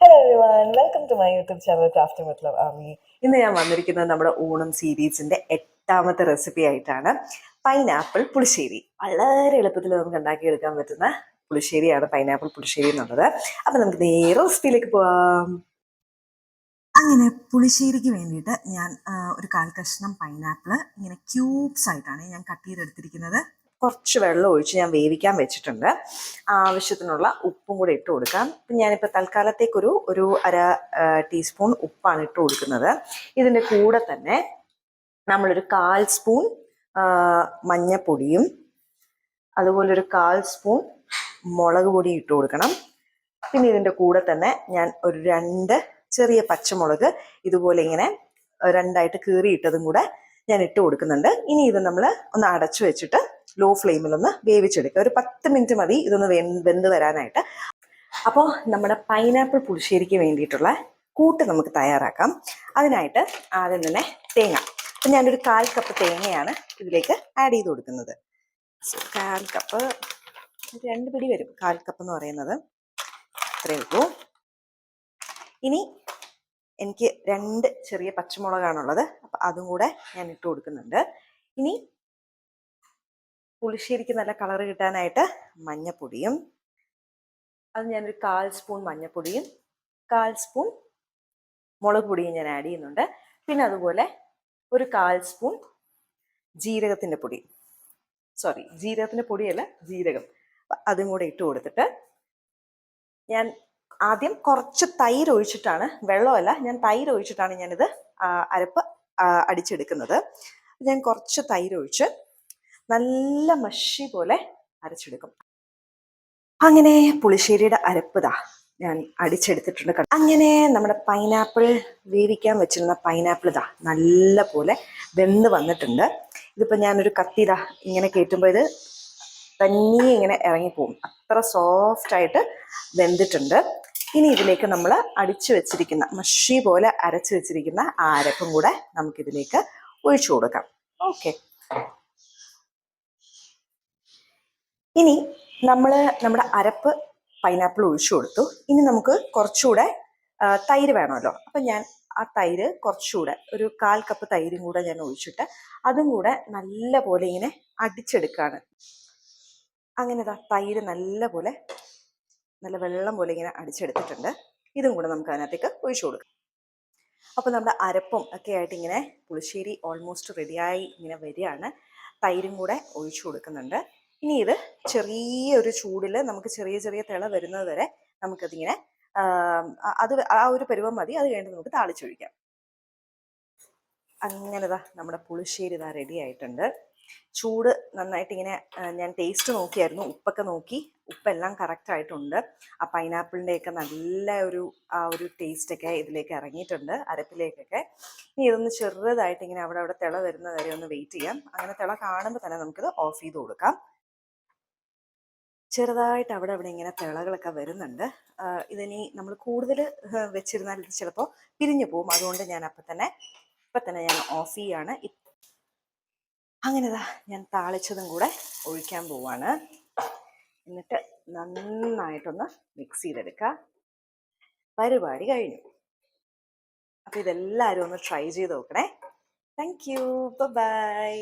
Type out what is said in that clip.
Hello everyone welcome to my YouTube channel craft മത്ലബ് Ami ഇന്ന് ഞാൻ വന്നിരിക്കുന്നത് നമ്മുടെ ഓണം സീരീസിന്റെ എട്ടാമത്തെ റെസിപ്പി ആയിട്ടാണ്. പൈനാപ്പിൾ പുളിശ്ശേരി. വളരെ എളുപ്പത്തിൽ നമുക്ക് ഉണ്ടാക്കിയെടുക്കാൻ പറ്റുന്ന പുളിശ്ശേരിയാണ് പൈനാപ്പിൾ പുളിശ്ശേരി എന്നുള്ളത്. അപ്പൊ നമുക്ക് നേരെ റെസിപ്പിയിലേക്ക് പോവാം. അങ്ങനെ പുളിശ്ശേരിക്ക് വേണ്ടിയിട്ട് ഞാൻ ഒരു കാൽ കഷ്ണം പൈനാപ്പിൾ ഇങ്ങനെ ക്യൂബ്സ് ആയിട്ടാണ് ഞാൻ കട്ട് ചെയ്തെടുത്തിരിക്കുന്നത്. കുറച്ച് വെള്ളം ഒഴിച്ച് ഞാൻ വേവിക്കാൻ വെച്ചിട്ടുണ്ട്. ആവശ്യത്തിനുള്ള ഉപ്പും കൂടെ ഇട്ട് കൊടുക്കാം. ഇപ്പം ഞാനിപ്പോൾ തൽക്കാലത്തേക്കൊരു ഒരു അര ടീസ്പൂൺ ഉപ്പാണ് ഇട്ട് കൊടുക്കുന്നത്. ഇതിന്റെ കൂടെ തന്നെ നമ്മളൊരു കാൽ സ്പൂൺ മഞ്ഞപ്പൊടിയും അതുപോലെ ഒരു കാൽ സ്പൂൺ മുളക് പൊടി ഇട്ട് കൊടുക്കണം. പിന്നെ ഇതിന്റെ കൂടെ തന്നെ ഞാൻ ഒരു രണ്ട് ചെറിയ പച്ചമുളക് ഇതുപോലെ ഇങ്ങനെ രണ്ടായിട്ട് കീറിയിട്ടതും കൂടെ ഞാൻ ഇട്ട് കൊടുക്കുന്നുണ്ട്. ഇനി ഇത് നമ്മൾ ഒന്ന് അടച്ചു വെച്ചിട്ട് ലോ ഫ്ലെയിമിൽ ഒന്ന് വേവിച്ചെടുക്കുക. ഒരു പത്ത് മിനിറ്റ് മതി ഇതൊന്ന് വെന്ത് വരാനായിട്ട്. അപ്പോൾ നമ്മുടെ പൈനാപ്പിൾ പുളിശ്ശേരിക്ക് വേണ്ടിയിട്ടുള്ള കൂട്ട് നമുക്ക് തയ്യാറാക്കാം. അതിനായിട്ട് ആദ്യം തന്നെ തേങ്ങ. അപ്പം ഞാനൊരു കാൽ കപ്പ് തേങ്ങയാണ് ഇതിലേക്ക് ആഡ് ചെയ്ത് കൊടുക്കുന്നത്. കാൽ കപ്പ് രണ്ട് പിടി വരും കാൽ കപ്പ് എന്ന് പറയുന്നത്. അത്രയേ ഉള്ളൂ. ഇനി എനിക്ക് രണ്ട് ചെറിയ പച്ചമുളകാണുള്ളത്. അപ്പം അതും കൂടെ ഞാൻ ഇട്ട് കൊടുക്കുന്നുണ്ട്. ഇനി പുളിശ്ശേരിക്ക് നല്ല കളർ കിട്ടാനായിട്ട് മഞ്ഞപ്പൊടിയും അത് ഞാനൊരു കാൽ സ്പൂൺ മഞ്ഞപ്പൊടിയും കാൽ സ്പൂൺ മുളക് പൊടിയും ഞാൻ ആഡ് ചെയ്യുന്നുണ്ട്. പിന്നെ അതുപോലെ ഒരു കാൽ സ്പൂൺ ജീരകത്തിന്റെ പൊടി. സോറി ജീരകത്തിന്റെ പൊടിയല്ല ജീരകം. അതും കൂടെ ഇട്ട് കൊടുത്തിട്ട് ഞാൻ ആദ്യം കുറച്ച് തൈര് ഒഴിച്ചിട്ടാണ് വെള്ളമല്ല ഞാൻ തൈര് ഒഴിച്ചിട്ടാണ് ഞാനിത് അരപ്പ് അടിച്ചെടുക്കുന്നത്. ഞാൻ കുറച്ച് തൈര് ഒഴിച്ച് നല്ല മഷി പോലെ അരച്ചെടുക്കും. അങ്ങനെ പുളിശ്ശേരിയുടെ അരപ്പ് ദാ ഞാൻ അടിച്ചെടുത്തിട്ടുണ്ട് അങ്ങനെ നമ്മുടെ പൈനാപ്പിൾ വേവിക്കാൻ വെച്ചിരുന്ന പൈനാപ്പിൾ ഇതാ നല്ല പോലെ വെന്ത് വന്നിട്ടുണ്ട്. ഇതിപ്പോൾ ഞാനൊരു കത്തി ഇതാ ഇങ്ങനെ കയറ്റുമ്പോൾ ഇത് തന്നെ ഇങ്ങനെ ഇറങ്ങിപ്പോവും. അത്ര സോഫ്റ്റായിട്ട് വെന്തിട്ടുണ്ട്. ഇനി ഇതിലേക്ക് നമ്മൾ അടിച്ചു വെച്ചിരിക്കുന്ന മഷി പോലെ അരച്ചു വെച്ചിരിക്കുന്ന ആ അരപ്പും കൂടെ നമുക്കിതിലേക്ക് ഒഴിച്ചു കൊടുക്കാം. ഓക്കെ ഇനി നമ്മൾ നമ്മുടെ അരപ്പ് പൈനാപ്പിൾ ഒഴിച്ചു കൊടുത്തു. ഇനി നമുക്ക് കുറച്ചുകൂടെ തൈര് വേണമല്ലോ. അപ്പം ഞാൻ ആ തൈര് കുറച്ചുകൂടെ ഒരു കാൽ കപ്പ് തൈരും കൂടെ ഞാൻ ഒഴിച്ചിട്ട് അതും കൂടെ നല്ല പോലെ ഇങ്ങനെ അടിച്ചെടുക്കുകയാണ് അങ്ങനെ ദാ തൈര് നല്ല പോലെ നല്ല വെള്ളം പോലെ ഇങ്ങനെ അടിച്ചെടുത്തിട്ടുണ്ട്. ഇതും കൂടെ നമുക്ക് അതിനകത്തേക്ക് ഒഴിച്ചു കൊടുക്കാം. അപ്പോൾ നമ്മുടെ അരപ്പും ഒക്കെ ആയിട്ട് ഇങ്ങനെ പുളിശ്ശേരി ഓൾമോസ്റ്റ് റെഡിയായി ഇങ്ങനെ വരികയാണ്. തൈരും കൂടെ ഒഴിച്ചു കൊടുക്കുന്നുണ്ട്. ഇനി ഇത് ചെറിയൊരു ചൂടിൽ നമുക്ക് ചെറിയ ചെറിയ തിള വരുന്നത് വരെ നമുക്കതിങ്ങനെ അത് ആ ഒരു പരുവം മതി. അത് കഴിഞ്ഞ് നമുക്ക് താളിച്ചൊഴിക്കാം. അങ്ങനെ ദാ നമ്മുടെ പുളിശ്ശേരി ഇതാ റെഡി ആയിട്ടുണ്ട്. ചൂട് നന്നായിട്ട് ഇങ്ങനെ ഞാൻ ടേസ്റ്റ് നോക്കിയായിരുന്നു. ഉപ്പൊക്കെ നോക്കി. ഉപ്പെല്ലാം കറക്റ്റ് ആയിട്ടുണ്ട്. ആ പൈനാപ്പിളിന്റെയൊക്കെ നല്ല ഒരു ആ ഒരു ടേസ്റ്റൊക്കെ ഇതിലേക്ക് ഇറങ്ങിയിട്ടുണ്ട് അരപ്പിലേക്കൊക്കെ. ഇനി ഇതൊന്ന് ചെറുതായിട്ട് ഇങ്ങനെ അവിടെ അവിടെ തിള വരുന്നത് വരെ ഒന്ന് വെയിറ്റ് ചെയ്യാം. അങ്ങനെ തിള കാണുമ്പോൾ തന്നെ നമുക്കിത് ഓഫ് ചെയ്ത് കൊടുക്കാം. ചെറുതായിട്ട് അവിടെ അവിടെ ഇങ്ങനെ തിളകളൊക്കെ വരുന്നുണ്ട്. ഇതിനി നമ്മൾ കൂടുതൽ വെച്ചിരുന്നാൽ ഇത് ചിലപ്പോൾ പിരിഞ്ഞു പോകും. അതുകൊണ്ട് ഞാൻ അപ്പം തന്നെ ഇപ്പം തന്നെ ഞാൻ ഓഫ് ചെയ്യാണ്. അങ്ങനെതാ ഞാൻ താളിച്ചതും കൂടെ ഒഴിക്കാൻ പോവാണ്. എന്നിട്ട് നന്നായിട്ടൊന്ന് മിക്സ് ചെയ്തെടുക്കുക പരിപാടി കഴിഞ്ഞു. അപ്പം ഇതെല്ലാവരും ഒന്ന് ട്രൈ ചെയ്ത് നോക്കണേ. Thank you by